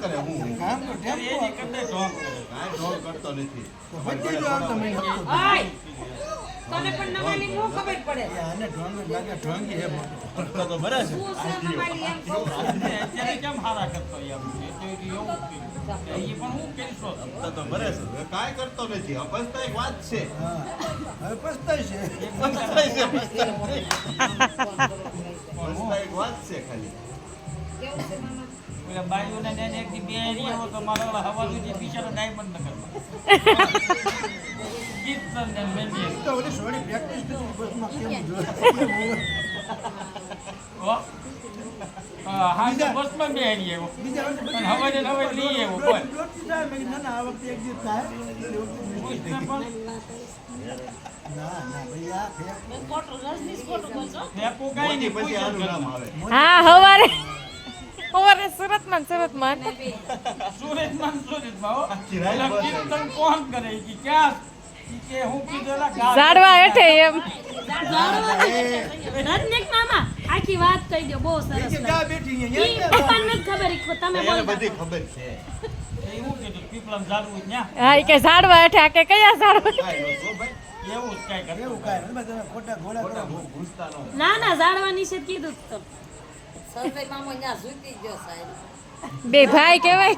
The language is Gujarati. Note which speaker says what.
Speaker 1: કરે હું
Speaker 2: કામ તો ટેમ્પો
Speaker 3: કરતા ઢોંગ કરે.
Speaker 1: કાંઈ ઢોંગ કરતો નથી.
Speaker 2: બધી જો તમે નહોતું.
Speaker 4: તને પણ નમાલી નો ખબર પડે.
Speaker 2: એ ઢોંગ લાગે ઢોંગી હે મોટો.
Speaker 1: તો તો છે.
Speaker 4: શું છે નમાલી એમ કહું છું.
Speaker 3: અને અત્યારે કેમ હારા કરતો એમ એ એવું કર્યું. એ પણ હું કરીશો
Speaker 1: તો તો બરે છે. હવે કરતો નથી. આ એક વાત છે.
Speaker 2: હા. છે.
Speaker 1: છે પસ્તાય એક વાત છે ખાલી.
Speaker 4: કેવું છે મામા?
Speaker 3: પેલા બાઈઓને ને એક દી બે હારી તો મારો ઓલા હવા સુધી બિચારો ડાયમંડ ન કીર્તન ને મેંદી
Speaker 2: તો ઓલી સોડી પ્રેક્ટિસ નથી બસમાં કેમ જો કેમ
Speaker 3: હા? હા તો બસમાં બે હારી આવ્યો અને હવે ને હવે લઈ આવ્યો બોલ.
Speaker 2: આ વખતે એક દિવસ થાય.
Speaker 3: પણ. જ.
Speaker 1: આવે.
Speaker 5: હા હવારે. સુરતમાં સુરતમાં
Speaker 3: સુરતમાં કોણ કરે? કે ક્યાં
Speaker 5: ઝાડવા હેઠે એમ.
Speaker 6: રજનીક મામા આખી વાત કહી દો બહુ સરસ
Speaker 2: કે
Speaker 6: લાગે.
Speaker 2: ક્યાં બેઠી
Speaker 6: ઈ
Speaker 2: અહીંયા
Speaker 6: પપ્પાને નથી ખબર ઈ તમે
Speaker 1: એને
Speaker 6: બોલતા.
Speaker 1: બધી ખબર છે.
Speaker 3: એ હું કીધું પીપળામાં ઝાડવું ન્યા.
Speaker 5: હા કે ઝાડવા હેઠે કે કયા ઝાડવા?
Speaker 1: ન.
Speaker 6: ના ના ઝાડવા છે કીધું તો.
Speaker 5: બે ભાઈ કહેવાય